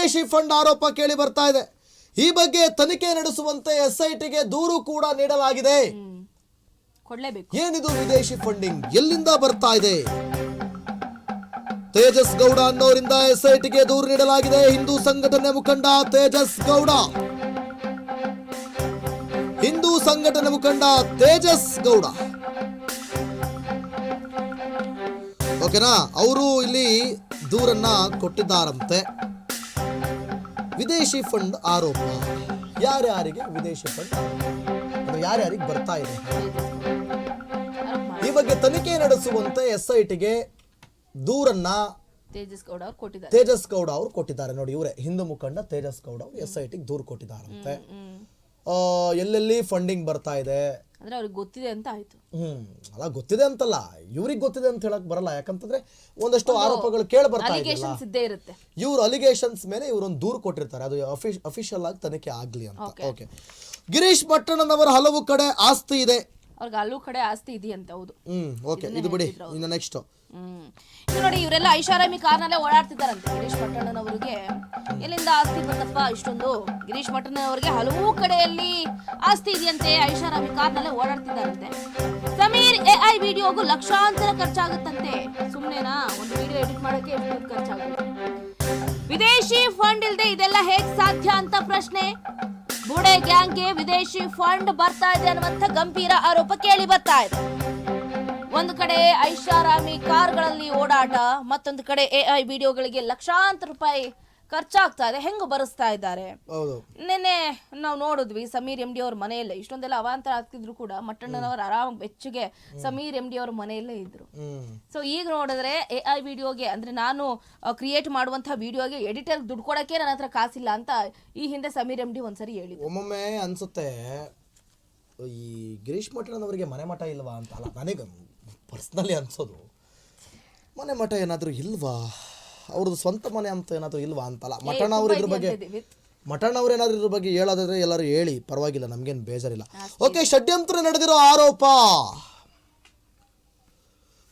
ವಿದೇಶಿ ಫಂಡ್ ಆರೋಪ ಕೇಳಿ ಬರ್ತಾ ಇದೆ. ಈ ಬಗ್ಗೆ ತನಿಖೆ ನಡೆಸುವಂತೆ ಎಸ್ಐಟಿಗೆ ದೂರು ಕೂಡ ನೀಡಲಾಗಿದೆ. ಏನಿದು ವಿದೇಶಿ ಫಂಡಿಂಗ್? ಎಲ್ಲಿಂದ ಬರ್ತಾ ಇದೆ? ತೇಜಸ್ ಗೌಡ ಅನ್ನೋರಿಂದ ಎಸ್ಐಟಿಗೆ ದೂರು ನೀಡಲಾಗಿದೆ. ಹಿಂದೂ ಸಂಘಟನೆ ಮುಖಂಡ ತೇಜಸ್ ಗೌಡ. ಹಿಂದೂ ಸಂಘಟನೆ ಮುಖಂಡ ತೇಜಸ್ ಗೌಡ. ಓಕೆನಾ? ಅವರು ಇಲ್ಲಿ ದೂರನ್ನ ಕೊಟ್ಟಿದ್ದಾರಂತೆ. ವಿದೇಶಿ ಫಂಡ್ ಆರೋಪ. ಯಾರ್ಯಾರಿಗೆ ವಿದೇಶಿ ಫಂಡ್ ಅದು ಯಾರ್ಯಾರಿಗೆ ಬರ್ತಾ ಇದೆ? ಈ ಬಗ್ಗೆ ತನಿಖೆ ನಡೆಸುವಂತೆ ಎಸ್ಐಟಿಗೆ ದೂರನ್ನ ತೇಜಸ್ ಗೌಡ ಅವ್ರು ಕೊಟ್ಟಿದ್ದಾರೆ. ತೇಜಸ್ ಗೌಡ ಅವರು ಕೊಟ್ಟಿದ್ದಾರೆ. ನೋಡಿ ಇವರೇ ಹಿಂದೂ ಮುಖಂಡ ತೇಜಸ್ ಗೌಡ ಅವರು ಎಸ್ಐಟಿಗೆ ದೂರು ಕೊಟ್ಟಿದ್ದಾರಂತೆ. ಹ್ಮ್. ಆ, ಎಲ್ಲೆಲ್ಲಿ ಫಂಡಿಂಗ್ ಬರ್ತಾ ಇದೆ? ಅಂದ್ರೆ ಅವ್ರಿಗೆ ಗೊತ್ತಿದೆ ಅಂತ ಆಯ್ತು. ಹ್ಮ್ ಅಲ್ಲ ಗೊತ್ತಿದೆ ಅಂತಲ್ಲ. ಇವ್ರಿಗೆ ಗೊತ್ತಿದೆ ಅಂತ ಹೇಳಕ್ ಬರಲ್ಲ. ಯಾಕಂತಂದ್ರೆ ಒಂದಷ್ಟು ಆರೋಪಗಳು ಕೇಳಿ ಬರ್ತಾ ಅಲಿಗೇಷನ್ಸ್ ಇದ್ದೇ ಇರುತ್ತೆ. ಇವ್ರ ಅಲಿಗೇಷನ್ಸ್ ಮೇಲೆ ಇವ್ರೊಂದು ದೂರು ಕೊಟ್ಟಿರ್ತಾರೆ. ಅದು ಅಫಿಷಿಯಲ್ ಆಗಿ ತನಿಖೆ ಆಗ್ಲಿ ಅಂತ. ಓಕೆ ಗಿರೀಶ್ ಭಟ್ಟಣ್ಣನವರ ಹಲವು ಕಡೆ ಆಸ್ತಿ ಇದೆ. ಅವ್ರಿಗೆ ಹಲವು ಕಡೆ ಆಸ್ತಿ ಇದೆಯಂತೆ ಹೌದು. ಹ್ಮ್ ಓಕೆ ಇದು ಬಿಡಿ. ಇನ್ನು ನೆಕ್ಸ್ಟ್ ಹ್ಮ್. ನೋಡಿ ಇವರೆಲ್ಲ ಐಷಾರಾಮಿ ಕಾರ್ನಲ್ಲೇ ಓಡಾಡ್ತಿದ್ದಾರಂತೆ ಗಿರೀಶ್ ಪಟ್ಟಣ್ಣನವರಿಗೆ. ಎಲ್ಲಿಂದ ಆಸ್ತಿ ಬಂದಪ್ಪ ಇಷ್ಟೊಂದು? ಗಿರೀಶ್ ಪಟ್ಟಣ್ಣನವರಿಗೆ ಹಲವು ಕಡೆಯಲ್ಲಿ ಆಸ್ತಿ ಇದೆಯಂತೆ ಐಷಾರಾಮಿ ಕಾರ್ನಲ್ಲೇ ಓಡಾಡ್ತಿದ್ದಾರಂತೆ. ಸಮೀರ್ ಐ ವಿಡಿಯೋಗೂ ಲಕ್ಷಾಂತರ ಖರ್ಚಾಗುತ್ತಂತೆ. ಸುಮ್ಮನೆನಾ ಒಂದು ವಿಡಿಯೋ ಎಡಿಟ್ ಮಾಡೋಕೆ ಖರ್ಚಾಗುತ್ತೆ? ವಿದೇಶಿ ಫಂಡ್ ಇಲ್ಲದೆ ಇದೆಲ್ಲ ಹೇಗ್ ಸಾಧ್ಯ ಅಂತ ಪ್ರಶ್ನೆ. ಬುಡೆ ಗ್ಯಾಂಗ್ಗೆ ವಿದೇಶಿ ಫಂಡ್ ಬರ್ತಾ ಇದೆ ಅನ್ನುವಂಥ ಗಂಭೀರ ಆರೋಪ ಕೇಳಿ ಬರ್ತಾ ಇದೆ. ಒಂದು ಕಡೆ ಐಷಾರಾಮಿ ಕಾರ್ಗಳಲ್ಲಿ ಓಡಾಟ ಮತ್ತೊಂದು ಕಡೆ ಎ ಐ ವಿಡಿಯೋಗಳಿಗೆ ಲಕ್ಷಾಂತರ ರೂಪಾಯಿ ಖರ್ಚಾಗ್ತಾ ಇದೆ ಹೆಂಗ್ ಬರೆಸ್ತಾ ಇದ್ದಾರೆ? ಹೌದು. ನಿನ್ನೆ ನಾವು ನೋಡಿದ್ವಿ ಸಮೀರ್ ಎಂ ಡಿ ಅವ್ರ ಮನೆಯಲ್ಲೇ ಇಷ್ಟೊಂದೆಲ್ಲ ಅವಾಂತರ ಆಗ್ತಿದ್ರು ಕೂಡ ಮಟ್ಟಣ್ಣನವರು ಆರಾಮ್ ಬೆಚ್ಚಗೆ ಸಮೀರ್ ಎಂ ಡಿ ಅವ್ರ ಮನೆಯಲ್ಲೇ ಇದ್ರು. ಸೊ ಈಗ ನೋಡಿದ್ರೆ ಎ ಐ ವಿಡಿಯೋಗೆ ಅಂದ್ರೆ ನಾನು ಕ್ರಿಯೇಟ್ ಮಾಡುವಂತಹ ವಿಡಿಯೋಗೆ ಎಡಿಟರ್ ದುಡ್ಡು ಕೊಡಕ್ಕೆ ನನ್ನ ಹತ್ರ ಕಾಸಿಲ್ಲ ಅಂತ ಈ ಹಿಂದೆ ಸಮೀರ್ ಎಂ ಡಿ ಒಂದ್ಸರಿ ಹೇಳಿದ್ರು. ಒಮ್ಮೊಮ್ಮೆ ಅನ್ಸುತ್ತೆ ಈ ಗಿರೀಶ್ ಮಟ್ಟಣ್ಣನವರಿಗೆ ಮನೆ ಮಠ ಇಲ್ವಾ ಅಂತ ಅಲ್ಲ ನನಗೆ ಪರ್ಸ್ನಲಿ ಅನ್ಸೋದು. ಮನೆ ಮಠ ಏನಾದರೂ ಇಲ್ವಾ? ಅವ್ರದ್ದು ಸ್ವಂತ ಮನೆ ಅಂತ ಏನಾದರೂ ಇಲ್ವಾ ಅಂತಲ್ಲ? ಮಠಣ ಅವ್ರ ಇದ್ರ ಬಗ್ಗೆ ಮಠಣ ಅವ್ರು ಏನಾದ್ರು ಇದ್ರ ಬಗ್ಗೆ ಹೇಳೋದಾದ್ರೆ ಎಲ್ಲರೂ ಹೇಳಿ. ಪರವಾಗಿಲ್ಲ ನಮ್ಗೇನು ಬೇಜಾರಿಲ್ಲ. ಓಕೆ ಷಡ್ಯಂತ್ರ ನಡೆದಿರೋ ಆರೋಪ.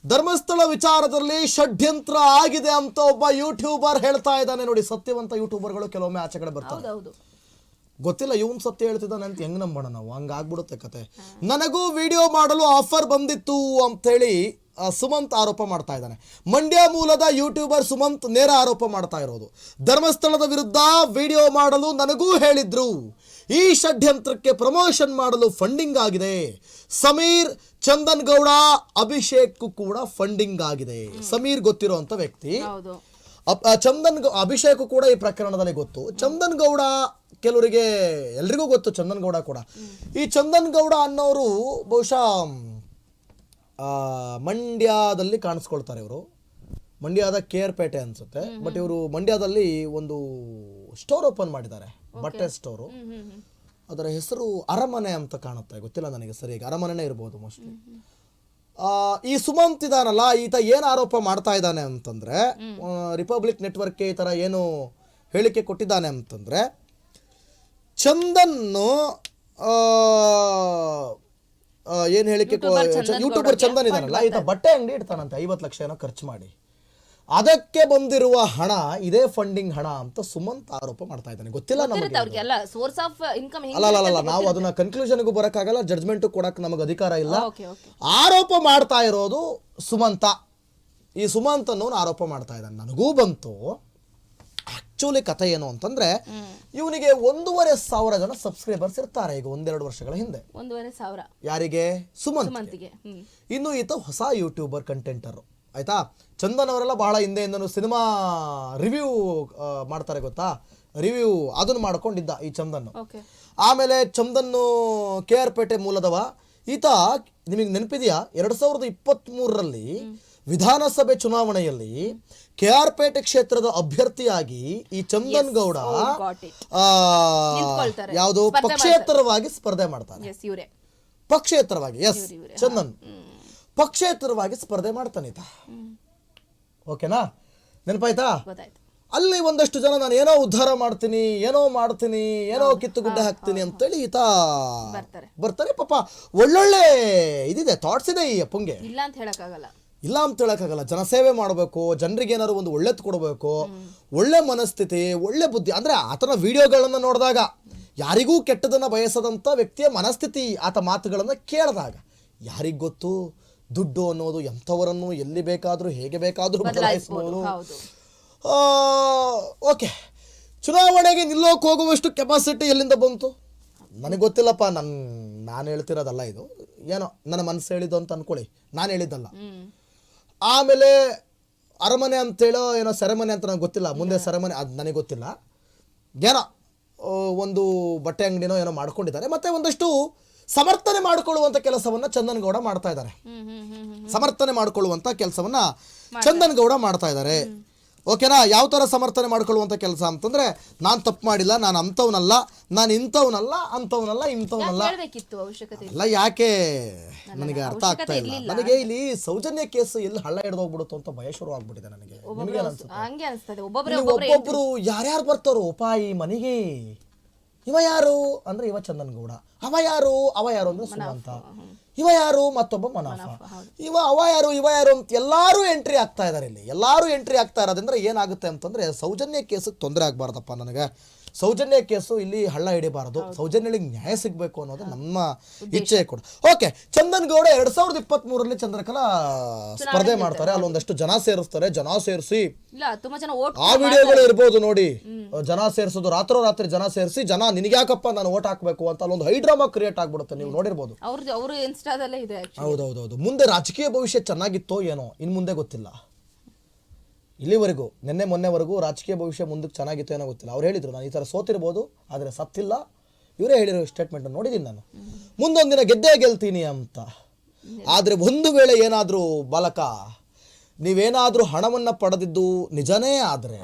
ಧರ್ಮಸ್ಥಳ ವಿಚಾರದಲ್ಲಿ ಷಡ್ಯಂತ್ರ ಆಗಿದೆ ಅಂತ ಒಬ್ಬ ಯೂಟ್ಯೂಬರ್ ಹೇಳ್ತಾ ಇದ್ದಾನೆ ನೋಡಿ. ಸತ್ಯವಂತ ಯೂಟ್ಯೂಬರ್ಗಳು ಕೆಲವೊಮ್ಮೆ ಆಚೆ ಕಡೆ ಬರ್ತಾರೆ. ಗೊತ್ತಿಲ್ಲ ಇವನ್ ಸತ್ಯ ಹೇಳ್ತಿದ್ದಾನೆ ಅಂತ ಹೆಂಗ್ ನಂಬೋಣ ನಾವು? ಹಂಗಾಗ್ಬಿಡುತ್ತೆ ಕತೆ. ನನಗೂ ವಿಡಿಯೋ ಮಾಡಲು ಆಫರ್ ಬಂದಿತ್ತು ಅಂತೇಳಿ ಸುಮಂತ್ ಆರೋಪ ಮಾಡ್ತಾ ಇದ್ದಾನೆ. ಮಂಡ್ಯ ಮೂಲದ ಯೂಟ್ಯೂಬರ್ ಸುಮಂತ್ ನೇರ ಆರೋಪ ಮಾಡ್ತಾ ಇರೋದು. ಧರ್ಮಸ್ಥಳದ ವಿರುದ್ಧ ವಿಡಿಯೋ ಮಾಡಲು ನನಗೂ ಹೇಳಿದ್ರು. ಈ ಷಡ್ಯಂತ್ರಕ್ಕೆ ಪ್ರಮೋಷನ್ ಮಾಡಲು ಫಂಡಿಂಗ್ ಆಗಿದೆ. ಸಮೀರ್ ಚಂದನ್ ಗೌಡ ಅಭಿಷೇಕ್ ಕೂಡ ಫಂಡಿಂಗ್ ಆಗಿದೆ. ಸಮೀರ್ ಗೊತ್ತಿರುವಂತ ವ್ಯಕ್ತಿ. ಚಂದನ್ ಗೌ- ಅಭಿಷೇಕ್ ಕೂಡ ಈ ಪ್ರಕರಣದಲ್ಲಿ ಗೊತ್ತು. ಚಂದನ್ ಗೌಡ ಕೆಲವರಿಗೆ ಎಲ್ರಿಗೂ ಗೊತ್ತು ಚಂದನ್ ಗೌಡ ಕೂಡ. ಈ ಚಂದನ್ ಗೌಡ ಅನ್ನೋರು ಬಹುಶಃ ಮಂಡ್ಯದಲ್ಲಿ ಕಾಣಿಸ್ಕೊಳ್ತಾರೆ ಇವರು. ಮಂಡ್ಯದ ಕೆ ಆರ್ ಪೇಟೆ ಅನ್ಸುತ್ತೆ ಬಟ್ ಇವರು ಮಂಡ್ಯದಲ್ಲಿ ಒಂದು ಸ್ಟೋರ್ ಓಪನ್ ಮಾಡಿದ್ದಾರೆ. ಬಟ್ಟೆ ಸ್ಟೋರು. ಅದರ ಹೆಸರು ಅರಮನೆ ಅಂತ ಕಾಣುತ್ತೆ. ಗೊತ್ತಿಲ್ಲ ನನಗೆ ಸರಿಯಾಗಿ. ಅರಮನೆನೇ ಇರ್ಬೋದು ಮೋಸ್ಟ್ಲಿ. ಈ ಸುಮಂತ್ ಇದಾನಲ್ಲ ಈತ ಏನು ಆರೋಪ ಮಾಡ್ತಾ ಇದ್ದಾನೆ ಅಂತಂದ್ರೆ ರಿಪಬ್ಲಿಕ್ ನೆಟ್ವರ್ಕ್ಗೆ ಈ ಥರ ಏನು ಹೇಳಿಕೆ ಕೊಟ್ಟಿದ್ದಾನೆ ಅಂತಂದ್ರೆ ಚಂದನ್ನು ಏನು ಹೇಳಿಕೆ ಯೂಟ್ಯೂಬರ್ ಚಂದನ್ ಇದಾನಲ್ಲ ಈತ ಬಟ್ಟೆ ಅಂಗಡಿ ಇಡ್ತಾನಂತೆ ಐವತ್ತು ಲಕ್ಷ ಏನೋ ಖರ್ಚು ಮಾಡಿ. ಅದಕ್ಕೆ ಬಂದಿರುವ ಹಣ ಇದೇ ಫಂಡಿಂಗ್ ಹಣ ಅಂತ ಸುಮಂತ್ ಆರೋಪ ಮಾಡ್ತಾ ಇದ್ದಾನೆ. ಗೊತ್ತಿಲ್ಲ ನಮಗೆ ಅಲ್ಲ ನಾವು ಅದನ್ನ ಕನ್ಕ್ಲೂಷನ್ಗೂ ಬರೋಕ್ಕಾಗಲ್ಲ ಜಡ್ಜ್ಮೆಂಟ್ ಕೊಡಕ್ಕೆ ನಮಗೆ ಅಧಿಕಾರ ಇಲ್ಲ. ಆರೋಪ ಮಾಡ್ತಾ ಇರೋದು ಸುಮಂತ. ಈ ಸುಮಂತ್ ಅನ್ನೋನು ಆರೋಪ ಮಾಡ್ತಾ ಇದ್ದಾನೆ. ನನಗೂ ಬಂತು. ಆಕ್ಚುಲಿ ಕಥೆ ಏನು ಅಂತಂದ್ರೆ ಇವನಿಗೆ ಒಂದೂವರೆ ಸಾವಿರ ಜನ ಸಬ್ಸ್ಕ್ರೈಬರ್ಸ್ ಇರ್ತಾರೆ ಈಗ ಒಂದೆರಡು ವರ್ಷಗಳ ಹಿಂದೆ. ಒಂದೂವರೆ ಸಾವಿರ. ಯಾರಿಗೆ? ಸುಮಂತ್ ಇನ್ನು ಈತ ಹೊಸ ಯೂಟ್ಯೂಬರ್ ಕಂಟೆಂಟರು ಆಯ್ತಾ? ಚಂದನ್ ಅವರೆಲ್ಲ ಬಹಳ ಹಿಂದೆಯಿಂದನೂ ಸಿನಿಮಾ ರಿವ್ಯೂ ಮಾಡ್ತಾರೆ ಗೊತ್ತಾ? ರಿವ್ಯೂ ಅದನ್ನು ಮಾಡ್ಕೊಂಡಿದ್ದ ಈ ಚಂದನ್ ಆಮೇಲೆ ಚಂದನ್ನು ಕೆ ಆರ್ ಪೇಟೆ ಮೂಲದವ. ಈತ ನಿಮಗೆ ನೆನಪಿದೆಯಾ? ಎರಡು ಸಾವಿರದ ಇಪ್ಪತ್ತ್ ಮೂರರಲ್ಲಿ ವಿಧಾನಸಭೆ ಚುನಾವಣೆಯಲ್ಲಿ ಕೆ ಆರ್ ಪೇಟೆ ಕ್ಷೇತ್ರದ ಅಭ್ಯರ್ಥಿಯಾಗಿ ಈ ಚಂದನ್ ಗೌಡ ನಿಂತ್ಕೊಳ್ತಾರೆ. ಯಾವುದು ಪಕ್ಷೇತರವಾಗಿ ಸ್ಪರ್ಧೆ ಮಾಡ್ತಾರೆ. ಪಕ್ಷೇತರವಾಗಿ ಎಸ್ ಚಂದನ್. ಪಕ್ಷೇತರವಾಗಿ ಸ್ಪರ್ಧೆ ಮಾಡ್ತಾನೆ ಈತ. ಓಕೆನಾ? ನೆನಪಾಯ್ತಾ? ಅಲ್ಲಿ ಒಂದಷ್ಟು ಜನ ನಾನು ಏನೋ ಉದ್ಧಾರ ಮಾಡ್ತೀನಿ ಏನೋ ಮಾಡ್ತೀನಿ ಏನೋ ಕಿತ್ತು ಕಿತ್ತುಗುಡ್ಡೆ ಹಾಕ್ತೀನಿ ಅಂತೇಳಿ ಈತ ಬರ್ತಾರೆ. ಬರ್ತಾರೆ. ಪಾಪ ಒಳ್ಳೊಳ್ಳೆ ಇದಿದೆ ಥಾಟ್ಸ್ ಇದೆ ಈ ಅಪ್ಪಂಗೆ. ಇಲ್ಲ ಅಂತ ಹೇಳಕ್ಕಾಗಲ್ಲ. ಇಲ್ಲ ಅಂತ ಹೇಳಕ್ಕಾಗಲ್ಲ. ಜನಸೇವೆ ಮಾಡಬೇಕು ಜನರಿಗೆ ಏನಾದ್ರು ಒಂದು ಒಳ್ಳೆದು ಕೊಡಬೇಕು ಒಳ್ಳೆ ಮನಸ್ಥಿತಿ ಒಳ್ಳೆ ಬುದ್ಧಿ ಅಂದ್ರೆ ಆತನ ವಿಡಿಯೋಗಳನ್ನು ನೋಡಿದಾಗ ಯಾರಿಗೂ ಕೆಟ್ಟದನ್ನು ಬಯಸದಂಥ ವ್ಯಕ್ತಿಯ ಮನಸ್ಥಿತಿ ಆತ ಮಾತುಗಳನ್ನು ಕೇಳಿದಾಗ ಯಾರಿಗೆ ಗೊತ್ತು? ದುಡ್ಡು ಅನ್ನೋದು ಎಂಥವರನ್ನು ಎಲ್ಲಿ ಬೇಕಾದರೂ ಹೇಗೆ ಬೇಕಾದರೂ ಬದಲಾಯಿಸಬಹುದು ಹೌದು. ಓಕೆ. ಚುನಾವಣೆಗೆ ನಿಲ್ಲೋಕೆ ಹೋಗುವಷ್ಟು ಕೆಪಾಸಿಟಿ ಎಲ್ಲಿಂದ ಬಂತು? ನನಗೆ ಗೊತ್ತಿಲ್ಲಪ್ಪ ನನ್ನ ನಾನು ಹೇಳ್ತಿರೋದಲ್ಲ ಇದು. ಏನೋ ನನ್ನ ಮನಸ್ಸು ಹೇಳಿದ್ದು ಅಂತ ಅಂದ್ಕೊಳ್ಳಿ ನಾನು ಹೇಳಿದ್ದಲ್ಲ. ಆಮೇಲೆ ಅರಮನೆ ಅಂತೇಳೋ ಏನೋ ಸೆರೆಮನೆ ಅಂತ ನನಗೆ ಗೊತ್ತಿಲ್ಲ. ಮುಂದೆ ಸೆರೆಮನೆ ಅದು ನನಗೆ ಗೊತ್ತಿಲ್ಲ. ಏನೋ ಒಂದು ಬಟ್ಟೆ ಅಂಗಡಿನೋ ಏನೋ ಮಾಡ್ಕೊಂಡಿದ್ದಾರೆ. ಮತ್ತೆ ಒಂದಷ್ಟು ಸಮರ್ಥನೆ ಮಾಡಿಕೊಳ್ಳುವಂತ ಕೆಲಸವನ್ನ ಚಂದನ್ ಗೌಡ ಮಾಡ್ತಾ ಇದ್ದಾರೆ. ಸಮರ್ಥನೆ ಮಾಡಿಕೊಳ್ಳುವಂತ ಕೆಲಸವನ್ನ ಚಂದನ್ ಗೌಡ ಮಾಡ್ತಾ ಇದ್ದಾರೆ. ಓಕೆನಾ? ಯಾವ ಥರ ಸಮರ್ಥನೆ ಮಾಡ್ಕೊಳ್ಳುವಂಥ ಕೆಲಸ ಅಂತಂದ್ರೆ ನಾನು ತಪ್ಪು ಮಾಡಿಲ್ಲ ನಾನು ಅಂಥವ್ನಲ್ಲ ನಾನು ಇಂಥವ್ನಲ್ಲ ಅಂಥವ್ನಲ್ಲ ಇಂಥವ್ನಲ್ಲ. ಅಲ್ಲ ಯಾಕೆ? ನನಗೆ ಅರ್ಥ ಆಗ್ತಾ ಇಲ್ಲ. ನನಗೆ ಇಲ್ಲಿ ಸೌಜನ್ಯ ಕೇಸ್ ಎಲ್ಲಿ ಹಳ್ಳ ಹೋಗ್ಬಿಡುತ್ತೆ ಅಂತ ಭಯ ಶುರು ಆಗ್ಬಿಟ್ಟಿದೆ ನನಗೆ. ಒಬ್ಬೊಬ್ರು ಯಾರ್ಯಾರು ಬರ್ತಾರೋ ಪಾಯಿ ಮನೆಗೆ. ಇವ ಯಾರು ಅಂದ್ರೆ ಇವ ಚಂದನ್ ಗೌಡ ಅವ ಯಾರು ಅವ ಯಾರು ಅಂದ್ರೆ ಸುಮಂತ. ಇವ ಯಾರು ಮತ್ತೊಬ್ಬ ಮನಾಫ ಇವ ಅವ ಯಾರು ಇವ ಯಾರು ಅಂತ ಎಲ್ಲಾರು ಎಂಟ್ರಿ ಆಗ್ತಾ ಇದಾರೆ ಇಲ್ಲಿ. ಎಲ್ಲಾರು ಎಂಟ್ರಿ ಆಗ್ತಾ ಇರೋದ್ರಿಂದ ಏನಾಗುತ್ತೆ ಅಂತಂದ್ರೆ ಸೌಜನ್ಯ ಕೇಸಿಗೆ ತೊಂದರೆ ಆಗ್ಬಾರ್ದಪ್ಪ ನನಗೆ. ಸೌಜನ್ಯ ಕೇಸು ಇಲ್ಲಿ ಹಳ್ಳ ಹಿಡಿಬಾರದು. ಸೌಜನ್ಯಗಳಿಗೆ ನ್ಯಾಯ ಸಿಗಬೇಕು ಅನ್ನೋದು ನಮ್ಮ ಇಚ್ಛೆ ಕೂಡ. ಓಕೆ ಚಂದನ್ ಗೌಡ ಎರಡ್ ಸಾವಿರದ ಇಪ್ಪತ್ತ್ ಮೂರರಲ್ಲಿ ಚಂದ್ರಕಲಾ ಸ್ಪರ್ಧೆ ಮಾಡ್ತಾರೆ. ಅಲ್ಲೊಂದಷ್ಟು ಜನ ಸೇರಿಸ್ತಾರೆ. ಜನ ಸೇರಿಸಿ ಇಲ್ಲ ತುಂಬಾ ಜನ ಓಟ್ ಆ ವಿಡಿಯೋಗಳು ಇರ್ಬೋದು ನೋಡಿ. ಜನ ಸೇರಿಸೋದು ರಾತ್ರೋರಾತ್ರಿ ಜನ ಸೇರಿಸಿ ಜನ ನಿನಗ್ಯಾಕಪ್ಪ ನಾನು ಓಟ್ ಹಾಕ್ಬೇಕು ಅಂತ ಅಲ್ಲೊಂದು ಹೈಡ್ರಾಮಾ ಕ್ರಿಯೇಟ್ ಆಗ್ಬಿಡುತ್ತೆ ನೀವು ನೋಡಿರ್ಬೋದು. ಹೌದೌದು ಅವರು ಇನ್ಸ್ಟಾದಲ್ಲೇ ಇದೆ actually. ಹೌದೌದೌದು. ಮುಂದೆ ರಾಜಕೀಯ ಭವಿಷ್ಯ ಚೆನ್ನಾಗಿತ್ತೋ ಏನೋ ಇನ್ ಮುಂದೆ ಗೊತ್ತಿಲ್ಲ. ಇಲ್ಲಿವರೆಗೂ ನಿನ್ನೆ ಮೊನ್ನೆವರೆಗೂ ರಾಜಕೀಯ ಭವಿಷ್ಯ ಮುಂದಕ್ಕೆ ಚೆನ್ನಾಗಿತ್ತು ಏನೋ ಗೊತ್ತಿಲ್ಲ. ಅವ್ರು ಹೇಳಿದರು ನಾನು ಈ ಥರ ಸೋತಿರ್ಬೋದು ಆದರೆ ಸತ್ತಿಲ್ಲ. ಇವರೇ ಹೇಳಿರೋ ಸ್ಟೇಟ್ಮೆಂಟ್ ನೋಡಿದ್ದೀನಿ ನಾನು. ಮುಂದೊಂದು ದಿನ ಗೆದ್ದೇ ಗೆಲ್ತೀನಿ ಅಂತ. ಆದರೆ ಒಂದು ವೇಳೆ ಏನಾದರೂ ಬಾಲಕ ನೀವೇನಾದರೂ ಹಣವನ್ನು ಪಡೆದಿದ್ದು ನಿಜನೇ ಆದರೆ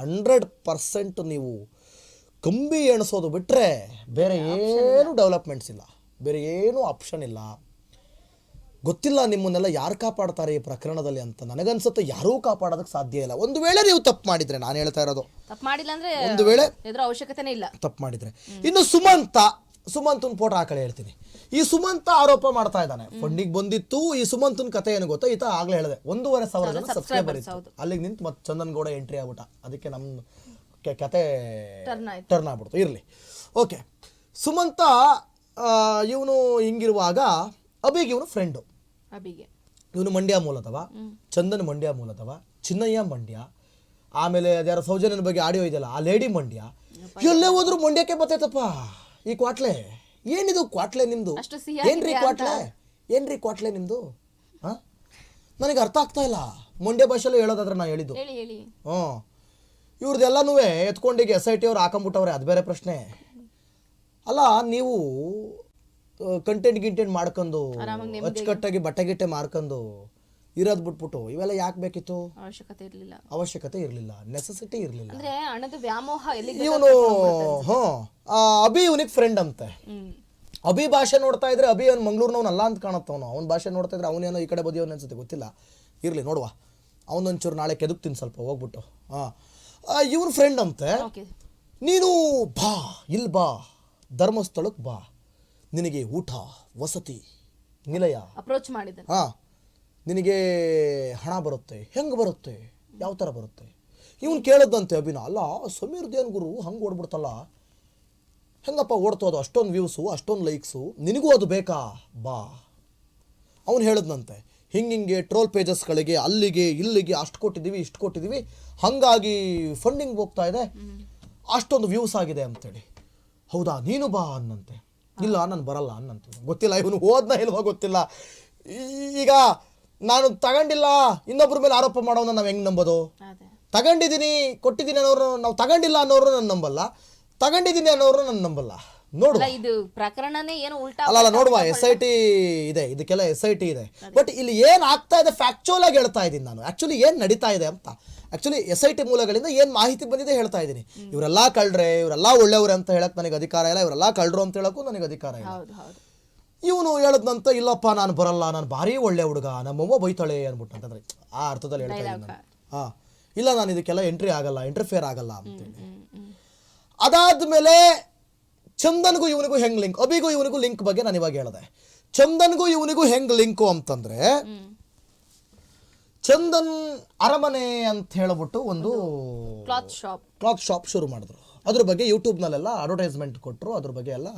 ಹಂಡ್ರೆಡ್ ಪರ್ಸೆಂಟ್ ನೀವು ಕಂಬಿ ಎಣಿಸೋದು ಬಿಟ್ಟರೆ ಬೇರೆ ಏನು ಡೆವಲಪ್ಮೆಂಟ್ಸ್ ಇಲ್ಲ. ಬೇರೆ ಏನೂ ಆಪ್ಷನ್ ಇಲ್ಲ. ಗೊತ್ತಿಲ್ಲ ನಿಮ್ಮನ್ನೆಲ್ಲ ಯಾರು ಕಾಪಾಡ್ತಾರೆ ಈ ಪ್ರಕರಣದಲ್ಲಿ ಅಂತ. ನನಗನ್ಸುತ್ತೆ ಯಾರೂ ಕಾಪಾಡೋದಕ್ಕೆ ಸಾಧ್ಯ ಇಲ್ಲ. ಒಂದು ವೇಳೆ ನೀವು ತಪ್ಪು ಮಾಡಿದ್ರೆ ನಾನು ಹೇಳ್ತಾ ಇರೋದು. ತಪ್ಪು ಮಾಡಿಲ್ಲ ಅಂದ್ರೆ ಒಂದು ವೇಳೆ ಅವಶ್ಯಕತೆ ಅವಶ್ಯಕತೆನೇ ಇಲ್ಲ. ತಪ್ಪು ಮಾಡಿದ್ರೆ. ಇನ್ನು ಸುಮಂತ ಸುಮಂತನ ಫೋಟೋ ಹಾಕಲೇ ಹೇಳ್ತೀನಿ. ಈ ಸುಮಂತ ಆರೋಪ ಮಾಡ್ತಾ ಇದ್ದಾನೆ. ಫಂಡಿಗೆ ಬಂದಿತ್ತು. ಈ ಸುಮಂತನ ಕತೆ ಏನು ಗೊತ್ತಾ? ಈತ ಆಗ್ಲೇ ಹೇಳಿದೆ ಒಂದೂವರೆ ಸಾವಿರ ಜನ ಸಬ್ಸ್ಕ್ರೈಬರ್ ಇತ್ತು. ಅಲ್ಲಿಗೆ ನಿಂತು ಮತ್ತೆ ಚಂದನ್ ಗೌಡ ಎಂಟ್ರಿ ಆಗ್ಬಿಟ್ಟ. ಅದಕ್ಕೆ ನಮ್ಮ ಕತೆ ಟರ್ನ್ ಆಗ್ಬಿಡ್ತು. ಇರಲಿ. ಓಕೆ ಸುಮಂತ ಇವನು ಹಿಂಗಿರುವಾಗ ಅಭಿಗೆ ಇವನು ಫ್ರೆಂಡು ಅಭಿಗೆ. ಇವನು ಮಂಡ್ಯ ಮೂಲದವ ಚಂದನ್ ಮಂಡ್ಯ ಮೂಲದವ ಚಿನ್ನಯ್ಯ ಮಂಡ್ಯ ಆಮೇಲೆ ಅದ್ಯಾರ ಸೌಜನ್ಯನ ಬಗ್ಗೆ ಆಡಿಯೋ ಇದೆಯಲ್ಲ ಆ ಲೇಡಿ ಮಂಡ್ಯ. ಎಲ್ಲೇ ಹೋದ್ರು ಮಂಡ್ಯಕ್ಕೆ ಬರ್ತೈತಪ್ಪ. ಈ ಕ್ವಾಟ್ಲೆ ಏನಿದು ಕ್ವಾಟ್ಲೆ ನಿಮ್ದು? ಅಷ್ಟು ಏನ್ರಿ ಕ್ವಾಟ್ಲೆ? ಏನ್ರಿ ಕ್ವಾಟ್ಲೆ ನಿಮ್ದು? ಹಾ? ನನಗೆ ಅರ್ಥ ಆಗ್ತಾ ಇಲ್ಲ. ಮಂಡ್ಯ ಭಾಷೆಲ್ಲೂ ಹೇಳೋದಾದ್ರೆ ನಾ ಹೇಳಿದ್ದು. ಹೇಳಿ ಹೇಳಿ. ಹ್ಞೂ ಇವ್ರದ್ದೆಲ್ಲನೂ ಎತ್ಕೊಂಡಿಗೆ ಎಸ್ ಐ ಟಿ ಅವ್ರು ಹಾಕೊಂಬಿಟ್ಟವ್ರೆ ಅದು ಬೇರೆ ಪ್ರಶ್ನೆ. ಅಲ್ಲ ನೀವು ಕಂಟೆಂಟ್ ಗಿಂಟೆಂಟ್ ಮಾಡ್ಕೊಂಡು ಅಚ್ಚುಕಟ್ಟಾಗಿ ಬಟ್ಟೆ ಗಿಟ್ಟೆ ಮಾರ್ಕೊಂಡು ಇರೋದ್ ಬಿಟ್ಬಿಟ್ಟು ಇವೆಲ್ಲ ಯಾಕೆ ಬೇಕಿತ್ತು? ಅವಶ್ಯಕತೆ ಇರಲಿಲ್ಲ. ಅವಶ್ಯಕತೆ ಇರಲಿಲ್ಲ ನೆಸೆಸಿಟಿ ಇರಲಿಲ್ಲ. ಅಂದ್ರೆ ಹಣದ ವ್ಯಾಮೋಹ ಎಲ್ಲಿ ಇವನು ಹ್ಞೂ ಅಭಿ ಇವನಿಗೆ ಫ್ರೆಂಡ್ ಅಂತೆ. ಅಭಿ ಭಾಷೆ ನೋಡ್ತಾ ಇದ್ರೆ ಅಭಿ ಅವ್ನು ಮಂಗ್ಳೂರ್ನವ್ನು ಅಲ್ಲ ಅಂತ ಕಾಣತ್ತವನು ಅವ್ನ. ಭಾಷೆ ನೋಡ್ತಾ ಇದ್ರೆ ಅವನೇನೋ ಈ ಕಡೆ ಬದಿಯವನು ಅನ್ಸುತ್ತೆ ಗೊತ್ತಿಲ್ಲ. ಇರಲಿ ನೋಡುವ. ಅವನೊಂಚೂರು ನಾಳೆ ಕೆದಕ್ತೀನಿ ಸ್ವಲ್ಪ ಹೋಗ್ಬಿಟ್ಟು. ಹಾ. ಇವನು ಫ್ರೆಂಡ್ ಅಂತೆ. ನೀನು ಬಾ ಇಲ್ಲಿ ಬಾ ಧರ್ಮಸ್ಥಳಕ್ಕೆ ಬಾ. ನಿನಗೆ ಊಟ ವಸತಿ ನಿಲಯ. ಅಪ್ರೋಚ್ ಮಾಡಿದ ಹಾ ನಿನಗೆ ಹಣ ಬರುತ್ತೆ ಹೆಂಗೆ ಬರುತ್ತೆ ಯಾವ ಥರ ಬರುತ್ತೆ? ಇವನು ಕೇಳದಂತೆ ಅಭಿನ ಅಲ್ಲ ಸಮೀರ್ ದೇನ್ ಗುರು ಹಂಗೆ ಓಡ್ಬಿಡ್ತಲ್ಲ. ಹೆಂಗಪ್ಪ ಓಡ್ತು ಅದು ಅಷ್ಟೊಂದು ವ್ಯೂಸು ಅಷ್ಟೊಂದು ಲೈಕ್ಸು ನಿನಗೂ ಅದು ಬೇಕಾ? ಬಾ. ಅವನು ಹೇಳಿದ್ನಂತೆ ಹಿಂಗಿಂಗೆ ಟ್ರೋಲ್ ಪೇಜಸ್ಗಳಿಗೆ ಅಲ್ಲಿಗೆ ಇಲ್ಲಿಗೆ ಅಷ್ಟು ಕೊಟ್ಟಿದ್ದೀವಿ ಇಷ್ಟು ಕೊಟ್ಟಿದ್ದೀವಿ ಹಾಗಾಗಿ ಫಂಡಿಂಗ್ ಹೋಗ್ತಾ ಇದೆ. ಅಷ್ಟೊಂದು ವ್ಯೂಸ್ ಆಗಿದೆ ಅಂತೇಳಿ. ಹೌದಾ? ನೀನು ಬಾ ಅನ್ನಂತೆ. ಇಲ್ಲ ನಾನು ಬರಲ್ಲ ಅನ್ನಂತು. ಗೊತ್ತಿಲ್ಲ ಇವನು ಹೋದ್ನ ಇಲ್ವಾ ಗೊತ್ತಿಲ್ಲ. ಈಗ ನಾನು ತಗೊಂಡಿಲ್ಲ ಇನ್ನೊಬ್ಬರ ಮೇಲೆ ಆರೋಪ ಮಾಡೋನ ನಾವು ಹೆಂಗೆ ನಂಬೋದು? ತಗೊಂಡಿದ್ದೀನಿ ಕೊಟ್ಟಿದ್ದೀನಿ ಅನ್ನೋರು ನಾವು ತಗೊಂಡಿಲ್ಲ ಅನ್ನೋರು ನಾನು ನಂಬಲ್ಲ. ತಗೊಂಡಿದ್ದೀನಿ ಅನ್ನೋರು ನಾನು ನಂಬಲ್ಲ. ನೋಡು ಅಲ್ಲ ಇದು ಪ್ರಕರಣನೇ ಏನು ಉಲ್ಟಾ ಅಲ್ಲ ನೋಡುವ ಎಸ್ ಐ ಟಿ ಇದೆ ಇದಕ್ಕೆಲ್ಲ ಎಸ್ ಐ ಟಿ ಇದೆ. ಬಟ್ ಇಲ್ಲಿ ಏನು ಆಗ್ತಾ ಇದೆ ಫ್ಯಾಕ್ಚುಯಲ್ ಆಗಿ ಹೇಳ್ತಾ ಇದ್ದೀನಿ ನಾನು. ಆ್ಯಕ್ಚುಲಿ ಏನು ನಡೀತಾ ಇದೆ ಅಂತ. ಆ್ಯಕ್ಚುಲಿ ಎಸ್ ಐ ಟಿ ಮೂಲಗಳಿಂದ ಏನು ಮಾಹಿತಿ ಬಂದಿದೆ ಹೇಳ್ತಾ ಇದ್ದೀನಿ. ಇವರೆಲ್ಲ ಕಳ್ರೆ ಇವರೆಲ್ಲ ಒಳ್ಳೆಯವ್ರೆ ಅಂತ ಹೇಳಕ್ ನನಗೆ ಅಧಿಕಾರ ಇಲ್ಲ ಇವರೆಲ್ಲ ಕಳ್ಳರು ಅಂತ ಹೇಳಕ್ಕೂ ನನಗೆ ಅಧಿಕಾರ ಇಲ್ಲ. ಇವನು ಹೇಳದ್ನಂತ ಇಲ್ಲಪ್ಪ ನಾನು ಬರಲ್ಲ ನಾನು ಭಾರಿ ಒಳ್ಳೆ ಹುಡುಗ ನಮ್ಮವ್ವ ಬೈತಾಳೆ ಅಂದ್ಬಿಟ್ಟು ಅಂತಂದ್ರೆ ಆ ಅರ್ಥದಲ್ಲಿ ಹೇಳ್ತಾ ಇದ್ದೀನಿ ನಾನು. ಹಾಂ. ಇಲ್ಲ ನಾನು ಇದಕ್ಕೆಲ್ಲ ಎಂಟ್ರಿ ಆಗಲ್ಲ ಇಂಟರ್ಫಿಯರ್ ಆಗಲ್ಲ ಅಂತೇಳಿ ಅದಾದ್ಮೇಲೆ ಚಂದನ್ಗೂ ಇವನಿಗೂ ಹೆಂಗ್ ಲಿಂಕ್ ಅಭಿಗೂ ಇವನಿಗೂ ಲಿಂಕ್ ಬಗ್ಗೆ ನಾನು ಇವಾಗ ಹೇಳಿದೆ. ಚಂದನ್ಗೂ ಇವನಿಗೂ ಹೆಂಗ್ ಲಿಂಕು ಅಂತಂದ್ರೆ ಚಂದನ್ ಅರಮನೆ ಅಂತ ಹೇಳ್ಬಿಟ್ಟು ಒಂದು ಕ್ಲಾತ್ ಶಾಪ್ ಕ್ಲಾತ್ ಶಾಪ್ ಶುರು ಮಾಡಿದ್ರು. ಅದ್ರ ಬಗ್ಗೆ ಯೂಟ್ಯೂಬ್ನಲ್ಲೆಲ್ಲ ಅಡ್ವರ್ಟೈಸ್ಮೆಂಟ್ ಕೊಟ್ಟರು ಅದ್ರ ಬಗ್ಗೆ ಎಲ್ಲ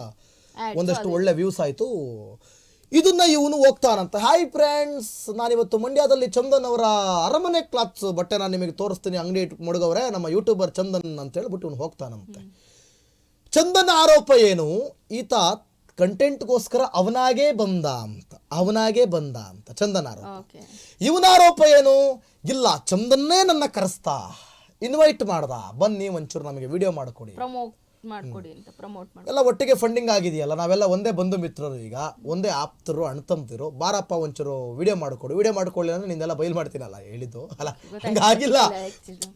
ಒಂದಷ್ಟು ಒಳ್ಳೆ ವ್ಯೂಸ್ ಆಯಿತು. ಇದನ್ನ ಇವನು ಹೋಗ್ತಾನಂತ. ಹಾಯ್ ಫ್ರೆಂಡ್ಸ್ ನಾನಿವತ್ತು ಮಂಡ್ಯದಲ್ಲಿ ಚಂದನ್ ಅವರ ಅರಮನೆ ಕ್ಲಾತ್ಸ್ ಬಟ್ಟೆ ನಾನು ನಿಮಗೆ ತೋರಿಸ್ತೀನಿ. ಅಂಗಡಿ ಇಟ್ಟು ಮಡಗವ್ರೆ ನಮ್ಮ ಯೂಟ್ಯೂಬರ್ ಚಂದನ್ ಅಂತ ಹೇಳ್ಬಿಟ್ಟು ಇವನು ಹೋಗ್ತಾನಂತೆ. ಚಂದನ್ ಆರೋಪ ಏನು? ಈತ ಕಂಟೆಂಟ್ಗೋಸ್ಕರ ಅವನಾಗೇ ಬಂದ ಅಂತ ಅವನಾಗೇ ಬಂದ ಅಂತ ಚಂದನ ಆರೋಪ ಇವನ ಆರೋಪ ಏನು? ಇಲ್ಲ ಚಂದನ್ನೇ ನನ್ನ ಕರೆಸ್ತಾ ಇನ್ವೈಟ್ ಮಾಡ್ದ. ಬನ್ನಿ ಒಂಚೂರು ನಮಗೆ ವಿಡಿಯೋ ಮಾಡಿಕೊಡಿ. ಮಾಡ್ಕೊಡಿ ಅಂತ ಪ್ರಮೋಟ್ ಮಾಡಿ ಎಲ್ಲ ಒಟ್ಟಿಗೆ ಫಂಡಿಂಗ್ ಆಗಿದೆಯಲ್ಲ ನಾವೆಲ್ಲ ಒಂದೇ ಬಂಧು ಮಿತ್ರರು ಈಗ ಒಂದೇ ಆಪ್ತರು ಅಣ್ತಂತಿರು ಬಾರಪ್ಪ ಒಂಚೂರು ವಿಡಿಯೋ ಮಾಡ್ಕೊಡು. ವಿಡಿಯೋ ಮಾಡ್ಕೊಳ್ಳಿ ಅಂದ್ರೆ ನಿನ್ನೆಲ್ಲ ಬಯಲು ಮಾಡ್ತೀನಲ್ಲ ಹೇಳಿದ್ದು. ಅಲ್ಲ ಹಂಗಾಗಿಲ್ಲ.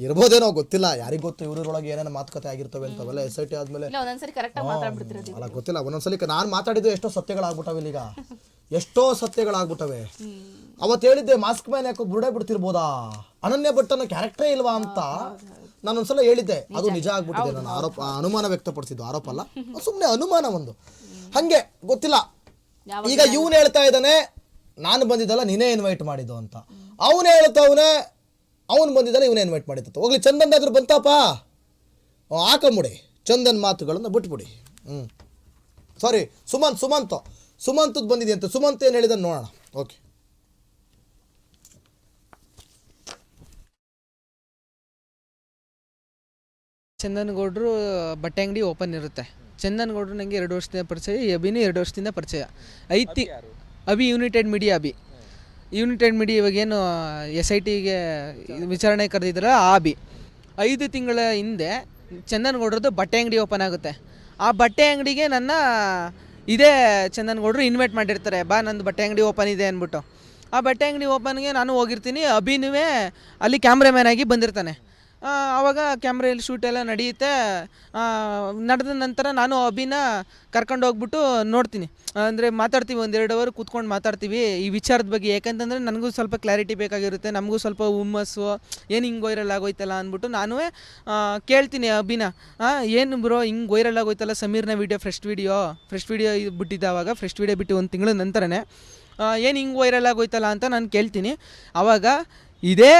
ಇರ್ಬೋದೇನೋ ಗೊತ್ತಿಲ್ಲ. ಯಾರಿಗೂ ಗೊತ್ತು ಇವ್ರೊಳಗೆ ಏನೇನು ಮಾತುಕತೆ ಆಗಿರ್ತವೆ ಅಂತವೆಲ್ಲ ಎಸ್ ಐ ಟಿ ಆದ್ಮೇಲೆ. ಇಲ್ಲ ಒಂದೊಂದ್ಸರಿ ಕರೆಕ್ಟಾಗಿ ಮಾತಾಡ್ಬಿಡ್ತಿರೋದು ಅಲ್ಲ ಗೊತ್ತಿಲ್ಲ. ಒಂದೊಂದ್ಸಲಿ ನಾನು ಮಾತಾಡಿದ್ದು ಎಷ್ಟೋ ಸತ್ಯಗಳಾಗ್ಬಿಟ್ಟವೆ ಈಗ. ಎಷ್ಟೋ ಸತ್ಯಗಳಾಗ್ಬಿಟ್ಟವೆ. ಅವತ್ತು ಹೇಳಿದ್ದೆ ಮಾಸ್ಕ್ ಮ್ಯಾನ್ ಯಾಕೋ ಬುರುಡೆ ಬಿಡ್ತಿರ್ಬೋದಾ? ಅನನ್ಯ ಭಟ್ಟನ ಕ್ಯಾರೆಕ್ಟರೇ ಇಲ್ವಾ ಅಂತ. ನಾನು ಒಂದ್ಸಲ ಹೇಳಿದ್ದೆ ಅದು ನಿಜ. ಆಗ್ಬಿಟ್ಟಿದೆ ನಾನು ಆರೋಪ ಅನುಮಾನ ವ್ಯಕ್ತಪಡಿಸಿದ್ದು ಆರೋಪ ಅಲ್ಲ. ಸುಮ್ಮನೆ ಅನುಮಾನ ಒಂದು. ಹಂಗೆ ಗೊತ್ತಿಲ್ಲ. ಈಗ ಇವನು ಹೇಳ್ತಾ ಇದ್ದಾನೆ ನಾನು ಬಂದಿದ್ದಲ್ಲ ನೀನೇ ಇನ್ವೈಟ್ ಮಾಡಿದ್ದು ಅಂತ. ಅವನು ಹೇಳ್ತಾವನೆ ಅವನು ಬಂದಿದ್ದಲ್ಲ ಇವನೇ ಇನ್ವೈಟ್ ಮಾಡಿದ್ದು ಹೋಗ್ಲಿ ಚಂದನ್ ಆದ್ರೂ ಬಂತಪ್ಪ ಹಾಕೊಂಬಿಡಿ. ಚಂದನ್ ಮಾತುಗಳನ್ನು ಬಿಟ್ಬಿಡಿ. ಹ್ಞೂ ಸಾರಿ ಸುಮಂತ್ ಸುಮಂತ್. ಸುಮಂತದ್ದು ಬಂದಿದೆ ಅಂತ ಸುಮಂತ್ ಏನು ಹೇಳಿದ ನೋಡೋಣ. ಓಕೆ ಚಂದನ್ಗೌಡರು ಬಟ್ಟೆ ಅಂಗಡಿ ಓಪನ್ ಇರುತ್ತೆ. ಚಂದನಗೌಡರು ನನಗೆ ಎರಡು ವರ್ಷದಿಂದ ಪರಿಚಯ ಅಭಿನೂ ಎರಡು ವರ್ಷದಿಂದ ಪರಿಚಯ. ಐತಿ Abhi United Media Abhi. United Media ಇವಾಗೇನು ಎಸ್ ಐ ಟಿಗೆ ವಿಚಾರಣೆ ಕರೆದಿದ್ರ ಆ ಅಭಿ. ಐದು ತಿಂಗಳ ಹಿಂದೆ ಚಂದನ್ಗೌಡ್ರದ್ದು ಬಟ್ಟೆ ಅಂಗಡಿ ಓಪನ್ ಆಗುತ್ತೆ. ಆ ಬಟ್ಟೆ ಅಂಗಡಿಗೆ ನನ್ನ ಇದೇ ಚಂದನಗೌಡರು ಇನ್ವೈಟ್ ಮಾಡಿರ್ತಾರೆ ಬಾ ನಂದು ಬಟ್ಟೆ ಅಂಗಡಿ ಓಪನ್ ಇದೆ ಅಂದ್ಬಿಟ್ಟು. ಆ ಬಟ್ಟೆ ಅಂಗಡಿ ಓಪನ್ಗೆ ನಾನು ಹೋಗಿರ್ತೀನಿ ಅಭಿನುವೇ ಅಲ್ಲಿ ಕ್ಯಾಮ್ರಾಮ್ಯಾನ್ ಆಗಿ ಬಂದಿರ್ತಾನೆ. ಆವಾಗ ಕ್ಯಾಮ್ರೆಯಲ್ಲಿ ಶೂಟ್ ಎಲ್ಲ ನಡೆಯುತ್ತೆ. ನಡೆದ ನಂತರ ನಾನು ಅಭಿನ ಕರ್ಕೊಂಡು ಹೋಗ್ಬಿಟ್ಟು ನೋಡ್ತೀನಿ. ಅಂದರೆ ಮಾತಾಡ್ತೀವಿ ಒಂದೆರಡು ಅವರ್ ಕೂತ್ಕೊಂಡು ಮಾತಾಡ್ತೀವಿ ಈ ವಿಚಾರದ ಬಗ್ಗೆ. ಯಾಕಂತಂದರೆ ನನಗೂ ಸ್ವಲ್ಪ ಕ್ಲಾರಿಟಿ ಬೇಕಾಗಿರುತ್ತೆ, ನಮಗೂ ಸ್ವಲ್ಪ ಹುಮ್ಮಸ್ಸು, ಏನು ಹಿಂಗೆ ವೈರಲ್ ಆಗೋಯ್ತಲ್ಲ ಅಂದ್ಬಿಟ್ಟು ನಾನು ಕೇಳ್ತೀನಿ ಅಭಿನ ಏನು ಬ್ರೋ ಹಿಂಗೆ ವೈರಲ್ ಆಗೋಯ್ತಲ್ಲ ಸಮೀರ್ನ video fresh video fresh video ಬಿಟ್ಟಿದ್ದಾವಾಗ fresh video ಬಿಟ್ಟು ಒಂದು ತಿಂಗಳ ನಂತರನೇ ಏನು ಹಿಂಗೆ ವೈರಲ್ ಆಗೋಯ್ತಲ್ಲ ಅಂತ ನಾನು ಕೇಳ್ತೀನಿ. ಆವಾಗ ಇದೇ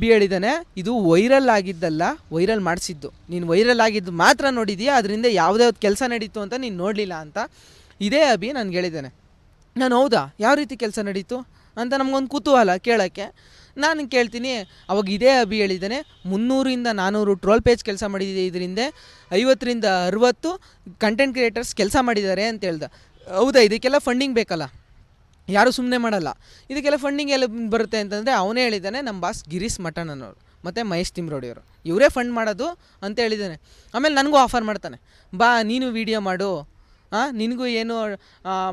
ಬಿ ಹೇಳಿದ್ದಾನೆ ಇದು ವೈರಲ್ ಆಗಿದ್ದಲ್ಲ ವೈರಲ್ ಮಾಡಿಸಿದ್ದು. ನೀನು ವೈರಲ್ ಆಗಿದ್ದು ಮಾತ್ರ ನೋಡಿದೀಯ? ಅದರಿಂದ ಯಾವುದೇ ಕೆಲಸ ನಡೀತು ಅಂತ ನೀನು ನೋಡಲಿಲ್ಲ ಅಂತ ಇದೇ ಅಭಿ ನಾನು ಹೇಳಿದ್ದಾನೆ ನಾನು ಹೌದಾ? ಯಾವ ರೀತಿ ಕೆಲಸ ನಡೀತು? ಅಂತ ನಮಗೊಂದು ಕುತೂಹಲ ಕೇಳೋಕ್ಕೆ. ನಾನು ಕೇಳ್ತೀನಿ, ಅವಾಗ ಇದೇ ಅಭಿ ಹೇಳಿದ್ದಾನೆ ಮುನ್ನೂರಿಂದ ನಾನ್ನೂರು ಟ್ರೋಲ್ ಪೇಜ್ ಕೆಲಸ ಮಾಡಿದೆ ಇದರಿಂದ, ಐವತ್ತರಿಂದ ಅರುವತ್ತು ಕಂಟೆಂಟ್ ಕ್ರಿಯೇಟರ್ಸ್ ಕೆಲಸ ಮಾಡಿದ್ದಾರೆ ಅಂತ ಹೇಳ್ದ. ಹೌದಾ? ಇದಕ್ಕೆಲ್ಲ ಫಂಡಿಂಗ್ ಬೇಕಲ್ಲ? ಯಾರು ಸುಮ್ಮನೆ ಮಾಡಲ್ಲ. ಇದಕ್ಕೆಲ್ಲ ಫಂಡಿಂಗ್ ಎಲ್ಲ ಬರುತ್ತೆ ಅಂತಂದರೆ ಅವನೇ ಹೇಳಿದ್ದಾನೆ ನಮ್ಮ ಬಾಸ್ ಗಿರೀಶ್ ಮಟನ್ ಅನ್ನೋರು ಮತ್ತು ಮಹೇಶ್ ತಿಮ್ರೋಡಿಯವರು ಇವರೇ ಫಂಡ್ ಮಾಡೋದು ಅಂತ ಹೇಳಿದ್ದಾನೆ. ಆಮೇಲೆ ನನಗೂ ಆಫರ್ ಮಾಡ್ತಾನೆ. ಬಾ, ನೀನು ವೀಡಿಯೋ ಮಾಡು. ಹಾಂ ನಿನಗೂ ಏನು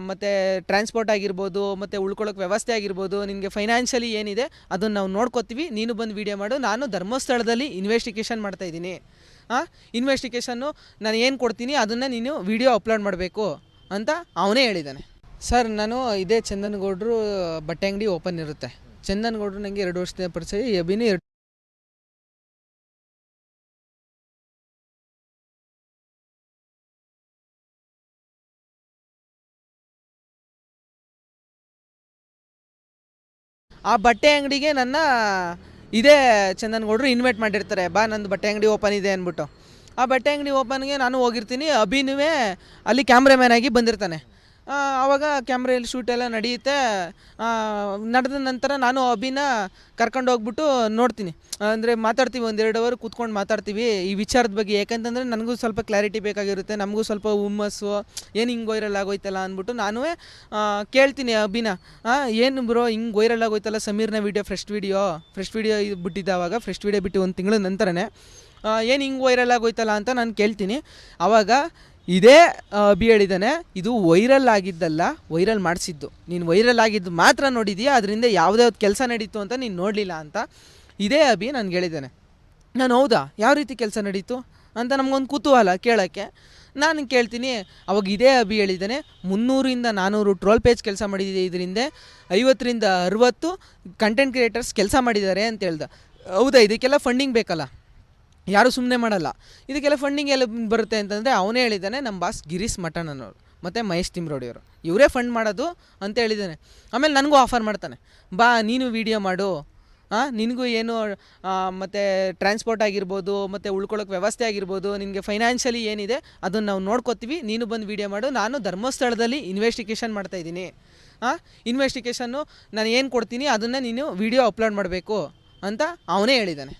ಮತ್ತು ಟ್ರಾನ್ಸ್ಪೋರ್ಟ್ ಆಗಿರ್ಬೋದು, ಮತ್ತು ಉಳ್ಕೊಳ್ಳೋಕೆ ವ್ಯವಸ್ಥೆ ಆಗಿರ್ಬೋದು, ನಿನಗೆ ಫೈನಾನ್ಷಿಯಲಿ ಏನಿದೆ ಅದನ್ನು ನಾವು ನೋಡ್ಕೋತೀವಿ, ನೀನು ಬಂದು ವೀಡಿಯೋ ಮಾಡು. ನಾನು ಧರ್ಮಸ್ಥಳದಲ್ಲಿ ಇನ್ವೆಸ್ಟಿಗೇಷನ್ ಮಾಡ್ತಾಯಿದ್ದೀನಿ ಹಾಂ ಇನ್ವೆಸ್ಟಿಗೇಷನ್ನು ನಾನು ಏನು ಕೊಡ್ತೀನಿ ಅದನ್ನು ನೀನು ವೀಡಿಯೋ ಅಪ್ಲೋಡ್ ಮಾಡಬೇಕು ಅಂತ ಅವನೇ ಹೇಳಿದ್ದಾನೆ. ಸರ್, ನಾನು ಇದೇ ಚಂದನ್ಗೌಡ್ರು ಬಟ್ಟೆ ಅಂಗಡಿ ಓಪನ್ ಇರುತ್ತೆ. ಚಂದನ್ಗೌಡ್ರು ನನಗೆ ಎರಡು ವರ್ಷದಿಂದ ಪರಿಚಯ ಎಬಿನೂ ಎರಡು ಆ ಬಟ್ಟೆ ಅಂಗಡಿಗೆ ನನ್ನ ಇದೇ ಚಂದನ್ಗೌಡರು ಇನ್ವೈಟ್ ಮಾಡಿರ್ತಾರೆ. ಬಾ, ನಂದು ಬಟ್ಟೆ ಅಂಗಡಿ ಓಪನ್ ಇದೆ ಅಂದ್ಬಿಟ್ಟು. ಆ ಬಟ್ಟೆ ಅಂಗಡಿ ಓಪನ್ಗೆ ನಾನು ಹೋಗಿರ್ತೀನಿ. ಅಭಿನುವೇ ಅಲ್ಲಿ ಕ್ಯಾಮ್ರಾಮ್ಯಾನ್ ಆಗಿ ಬಂದಿರ್ತಾನೆ. ಆವಾಗ ಕ್ಯಾಮ್ರೆಯಲ್ಲಿ ಶೂಟ್ ಎಲ್ಲ ನಡೆಯುತ್ತೆ. ನಡೆದ ನಂತರ ನಾನು ಅಭಿನ ಕರ್ಕೊಂಡು ಹೋಗ್ಬಿಟ್ಟು ನೋಡ್ತೀನಿ. ಅಂದರೆ ಮಾತಾಡ್ತೀವಿ ಒಂದೆರಡು ಅವರ್ ಕೂತ್ಕೊಂಡು ಮಾತಾಡ್ತೀವಿ ಈ ವಿಚಾರದ ಬಗ್ಗೆ. ಯಾಕಂತಂದರೆ ನನಗೂ ಸ್ವಲ್ಪ ಕ್ಲಾರಿಟಿ ಬೇಕಾಗಿರುತ್ತೆ, ನಮಗೂ ಸ್ವಲ್ಪ ಹುಮ್ಮಸ್ಸು, ಏನು ಹಿಂಗೆ ವೈರಲ್ ಆಗೋಯ್ತಲ್ಲ ಅಂದ್ಬಿಟ್ಟು ನಾನು ಕೇಳ್ತೀನಿ ಅಭಿನ. ಏನು ಬ್ರೋ ಹಿಂಗೆ ವೈರಲ್ ಆಗೋಯ್ತಲ್ಲ ಸಮೀರ್ನ video fresh video fresh video ಬಿಟ್ಟಿದ್ದಾವಾಗ fresh video ಬಿಟ್ಟು ಒಂದು ತಿಂಗಳ ನಂತರನೇ. ಏನು ಹಿಂಗೆ ವೈರಲ್ ಆಗೋಯ್ತಲ್ಲ ಅಂತ ನಾನು ಕೇಳ್ತೀನಿ. ಆವಾಗ ಇದೇ ಬಿ ಅಭಿ ಹೇಳಿದ್ದಾನೆ ಇದು ವೈರಲ್ ಆಗಿದ್ದಲ್ಲ ವೈರಲ್ ಮಾಡಿಸಿದ್ದು. ನೀನು ವೈರಲ್ ಆಗಿದ್ದು ಮಾತ್ರ ನೋಡಿದೀಯ, ಅದರಿಂದ ಯಾವುದೇ ಕೆಲಸ ನಡೀತು ಅಂತ ನೀನು ನೋಡಲಿಲ್ಲ ಅಂತ ಇದೇ ಅಭಿ ನನಗೆ ಹೇಳಿದ್ದಾನೆ. ನಾನು ಹೌದಾ? ಯಾವ ರೀತಿ ಕೆಲಸ ನಡೀತು? ಅಂತ ನಮಗೊಂದು ಕುತೂಹಲ ಕೇಳೋಕ್ಕೆ. ನಾನು ಕೇಳ್ತೀನಿ, ಅವಾಗ ಇದೇ ಅಭಿ ಹೇಳಿದ್ದಾನೆ. ಮುನ್ನೂರಿಂದ ನಾನ್ನೂರು ಟ್ರೋಲ್ ಪೇಜ್ ಕೆಲಸ ಮಾಡಿದೆ ಇದರಿಂದ, ಐವತ್ತರಿಂದ ಅರುವತ್ತು ಕಂಟೆಂಟ್ ಕ್ರಿಯೇಟರ್ಸ್ ಕೆಲಸ ಮಾಡಿದ್ದಾರೆ ಅಂತ ಹೇಳ್ದ. ಹೌದಾ? ಇದಕ್ಕೆಲ್ಲ ಫಂಡಿಂಗ್ ಬೇಕಲ್ಲ? ಯಾರು ಸುಮ್ಮನೆ ಮಾಡಲ್ಲ. ಇದಕ್ಕೆಲ್ಲ ಫಂಡಿಂಗ್ ಎಲ್ಲ ಬರುತ್ತೆ ಅಂತಂದರೆ ಅವನೇ ಹೇಳಿದ್ದಾನೆ ನಮ್ಮ ಬಾಸ್ ಗಿರೀಶ್ ಮಟನ್ ಅನ್ನೋರು ಮತ್ತು ಮಹೇಶ್ ತಿಮ್ರೋಡಿಯವರು ಇವರೇ ಫಂಡ್ ಮಾಡೋದು ಅಂತ ಹೇಳಿದ್ದಾನೆ. ಆಮೇಲೆ ನನಗೂ ಆಫರ್ ಮಾಡ್ತಾನೆ. ಬಾ, ನೀನು ವೀಡಿಯೋ ಮಾಡು. ಹಾಂ ನಿನಗೂ ಏನು ಮತ್ತು ಟ್ರಾನ್ಸ್ಪೋರ್ಟ್ ಆಗಿರ್ಬೋದು, ಮತ್ತು ಉಳ್ಕೊಳ್ಳೋಕೆ ವ್ಯವಸ್ಥೆ ಆಗಿರ್ಬೋದು, ನಿನಗೆ ಫೈನಾನ್ಷಿಯಲಿ ಏನಿದೆ ಅದನ್ನು ನಾವು ನೋಡ್ಕೋತೀವಿ, ನೀನು ಬಂದು ವೀಡಿಯೋ ಮಾಡು. ನಾನು ಧರ್ಮಸ್ಥಳದಲ್ಲಿ ಇನ್ವೆಸ್ಟಿಗೇಷನ್ ಮಾಡ್ತಾಯಿದ್ದೀನಿ ಹಾಂ ಇನ್ವೆಸ್ಟಿಗೇಷನ್ನು ನಾನು ಏನು ಕೊಡ್ತೀನಿ ಅದನ್ನು ನೀನು ವೀಡಿಯೋ ಅಪ್ಲೋಡ್ ಮಾಡಬೇಕು ಅಂತ ಅವನೇ ಹೇಳಿದ್ದಾನೆ.